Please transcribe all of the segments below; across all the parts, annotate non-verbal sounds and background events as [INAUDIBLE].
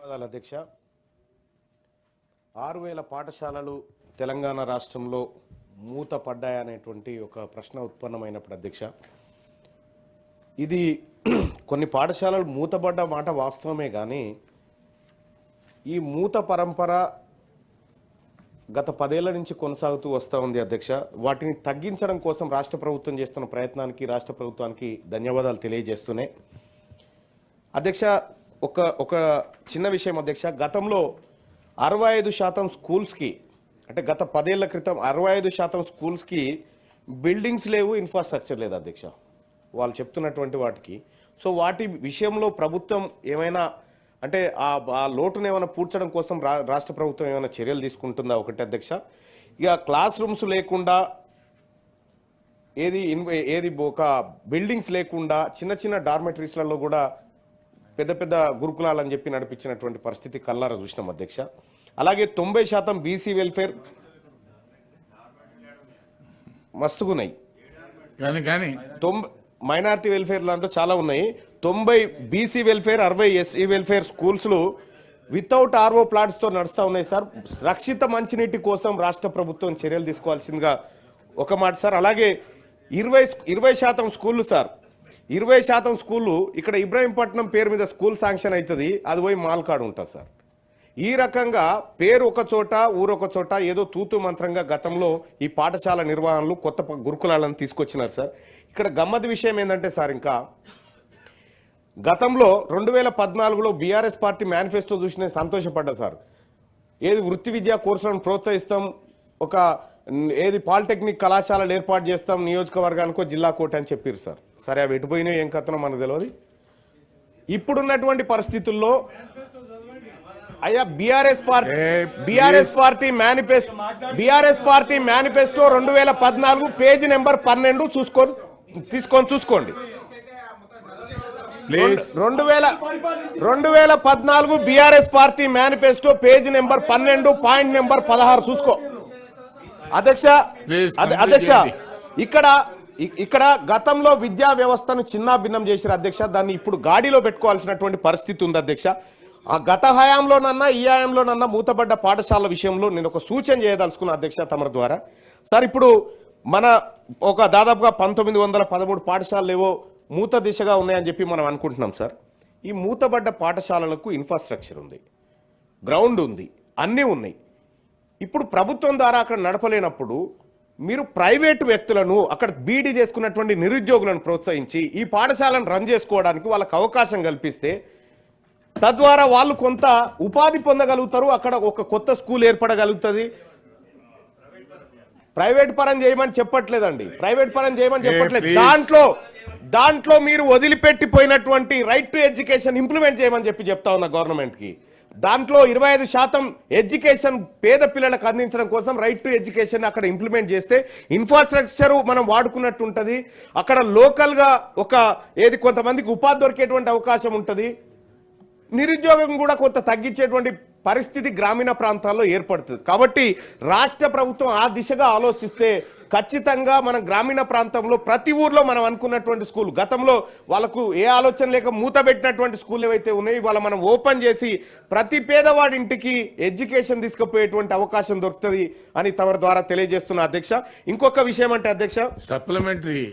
ధన్యవాదాలు అధ్యక్ష. ఆరు వేల పాఠశాలలు తెలంగాణ రాష్ట్రంలో మూత పడ్డాయనేటువంటి ఒక ప్రశ్న ఉత్పన్నమైనప్పుడు అధ్యక్ష. ఇది [CLEARS THROAT] కొన్ని పాఠశాలలు మూతపడ్డ మాట వాస్తవమే కానీ ఈ మూత పరంపర గత పదేళ్ళ నుంచి కొనసాగుతూ వస్తూ ఉంది అధ్యక్ష. వాటిని తగ్గించడం కోసం రాష్ట్ర ప్రభుత్వం చేస్తున్న ప్రయత్నానికి రాష్ట్ర ప్రభుత్వానికి ధన్యవాదాలు తెలియజేస్తూనే. అధ్యక్ష ఒక ఒక చిన్న విషయం అధ్యక్ష గతంలో అరవై ఐదు శాతం స్కూల్స్కి అంటే గత పదేళ్ళ క్రితం అరవై ఐదు శాతం స్కూల్స్కి బిల్డింగ్స్ లేవు ఇన్ఫ్రాస్ట్రక్చర్ లేదు అధ్యక్ష. వాళ్ళు చెప్తున్నటువంటి వాటికి. సో వాటి విషయంలో ప్రభుత్వం ఏమైనా అంటే ఆ ఆ లోటును ఏమైనా పూడ్చడం కోసం రా రాష్ట్ర ప్రభుత్వం ఏమైనా చర్యలు తీసుకుంటుందా ఒకటి అధ్యక్ష? ఇక క్లాస్ రూమ్స్ లేకుండా ఏది ఇన్వ- ఏది ఒక బిల్డింగ్స్ లేకుండా చిన్న చిన్న డార్మెటరీస్లలో కూడా పెద్ద పెద్ద గురుకులాలని చెప్పి నడిపించినటువంటి పరిస్థితి కల్లారా చూసినాం అధ్యక్ష. అలాగే తొంభై శాతం బీసీ వెల్ఫేర్ మస్తుగున్నాయి. కానీ కానీ. తొంభై మైనారిటీ వెల్ఫేర్ దాంట్లో చాలా ఉన్నాయి. తొంభై బీసీ వెల్ఫేర్ అరవై ఎస్సీ వెల్ఫేర్ స్కూల్స్లు వితౌట్ ఆర్ఓ ప్లాట్స్తో నడుస్తూ ఉన్నాయి సార్. రక్షిత మంచినీటి కోసం రాష్ట్ర ప్రభుత్వం చర్యలు తీసుకోవాల్సిందిగా ఒక మాట సార్. అలాగే ఇరవై ఇరవై శాతం స్కూళ్ళు సార్ ఇరవై శాతం స్కూళ్ళు ఇక్కడ ఇబ్రాహీంపట్నం పేరు మీద స్కూల్ శాంక్షన్ అవుతుంది అది పోయి మాల్కాడు ఉంటుంది సార్. ఈ రకంగా పేరు ఒక చోట ఊరొక చోట ఏదో తూతు మంత్రంగా గతంలో ఈ పాఠశాల నిర్వహణలు కొత్త గురుకులాలను తీసుకొచ్చినారు సార్. ఇక్కడ గమ్మత్ విషయం ఏంటంటే సార్ ఇంకా గతంలో రెండు వేల పద్నాలుగులో బీఆర్ఎస్ పార్టీ మేనిఫెస్టో చూసి నేను సంతోషపడ్డా సార్. ఏది వృత్తి విద్యా కోర్సులను ప్రోత్సహిస్తాం ఒక ఏది పాలిటెక్నిక్ కళాశాలలు ఏర్పాటు చేస్తాం నియోజకవర్గానికో జిల్లా కోట అని చెప్పారు సార్. సరే అవి ఎటుపోయినాయో ఏం కథనో మనకు తెలియదు ఇప్పుడున్నటువంటి పరిస్థితుల్లో అయ్యా BRS party BRS party manifesto BRS party manifesto రెండు వేల పద్నాలుగు పేజీ నెంబర్ పన్నెండు చూసుకొని తీసుకొని చూసుకోండి. ప్లీజ్. రెండు వేల రెండు వేల పద్నాలుగు BRS party manifesto page number పన్నెండు పాయింట్ నెంబర్ పదహారు చూసుకో. అధ్యక్ష అధ్యక్ష. ఇక్కడ ఇక్కడ గతంలో విద్యా వ్యవస్థను చిన్న భిన్నం చేసిన అధ్యక్ష. దాన్ని ఇప్పుడు గాడిలో పెట్టుకోవాల్సినటువంటి పరిస్థితి ఉంది అధ్యక్ష. ఆ గత హయాంలోనన్నా ఈ హయాంలోనన్నా మూతబడ్డ పాఠశాల విషయంలో నేను ఒక సూచన చేయదలుచుకున్న అధ్యక్ష తమ ద్వారా. సార్ ఇప్పుడు మన ఒక దాదాపుగా పంతొమ్మిది వందల పదమూడు పాఠశాలలు ఏవో మూత దిశగా ఉన్నాయని చెప్పి మనం అనుకుంటున్నాం సార్. ఈ మూతబడ్డ పాఠశాలలకు ఇన్ఫ్రాస్ట్రక్చర్ ఉంది గ్రౌండ్ ఉంది అన్నీ ఉన్నాయి. ఇప్పుడు ప్రభుత్వం ద్వారా అక్కడ నడపలేనప్పుడు మీరు ప్రైవేటు వ్యక్తులను అక్కడ బీడీ చేసుకున్నటువంటి నిరుద్యోగులను ప్రోత్సహించి ఈ పాఠశాలను రన్ చేసుకోవడానికి వాళ్ళకి అవకాశం కల్పిస్తే తద్వారా వాళ్ళు కొంత ఉపాధి పొందగలుగుతారు అక్కడ ఒక కొత్త స్కూల్ ఏర్పడగలుగుతుంది. ప్రైవేట్ పరం చేయమని చెప్పట్లేదండి. ప్రైవేట్ పరం చేయమని చెప్పట్లేదు. దాంట్లో దాంట్లో మీరు వదిలిపెట్టిపోయినటువంటి రైట్ టు ఎడ్యుకేషన్ ఇంప్లిమెంట్ చేయమని చెప్పి చెప్తా ఉన్నా గవర్నమెంట్కి. దాంట్లో ఇరవై ఐదు శాతం ఎడ్యుకేషన్ పేద పిల్లలకు అందించడం కోసం రైట్ టు ఎడ్యుకేషన్ అక్కడ ఇంప్లిమెంట్ చేస్తే ఇన్ఫ్రాస్ట్రక్చర్ మనం వాడుకున్నట్టు ఉంటుంది అక్కడ లోకల్గా ఒక ఏది కొంతమందికి ఉపాధి దొరికేటువంటి అవకాశం ఉంటుంది. నిరుద్యోగం కూడా కొంత తగ్గించేటువంటి పరిస్థితి గ్రామీణ ప్రాంతాల్లో ఏర్పడుతుంది. కాబట్టి రాష్ట్ర ప్రభుత్వం ఆ దిశగా ఆలోచిస్తే ఖచ్చితంగా మన గ్రామీణ ప్రాంతంలో ప్రతి ఊర్లో మనం అనుకున్నటువంటి స్కూల్. గతంలో వాళ్ళకు ఏ ఆలోచన లేక మూత పెట్టినటువంటి స్కూల్ ఏవైతే ఉన్నాయో ఇవాళ మనం ఓపెన్ చేసి ప్రతి పేదవాడి ఇంటికి ఎడ్యుకేషన్ తీసుకుపోయేటువంటి అవకాశం దొరుకుతుంది అని తమ ద్వారా తెలియజేస్తున్న అధ్యక్ష. ఇంకొక విషయం అంటే అధ్యక్ష సప్లిమెంటరీ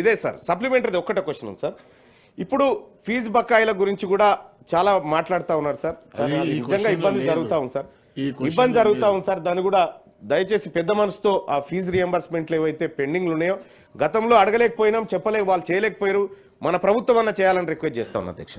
ఇదే సార్. సప్లిమెంటరీ ఒక్కటే క్వశ్చన్ ఉంది సార్. ఇప్పుడు ఫీజు బకాయిల గురించి కూడా చాలా మాట్లాడుతా ఉన్నారు సార్. నిజంగా ఇబ్బంది. జరుగుతా ఉంది సార్. ఇబ్బంది జరుగుతా. ఉంది సార్. దాన్ని కూడా దయచేసి పెద్ద మనసుతో ఆ ఫీజు రియంబర్స్మెంట్లు ఏవైతే పెండింగ్లు ఉన్నాయో గతంలో అడగలేకపోయినాం చెప్పలేక వాళ్ళు చేయలేకపోయారు. మన ప్రభుత్వం అన్న చేయాలని రిక్వెస్ట్ చేస్తా ఉన్నా అధ్యక్ష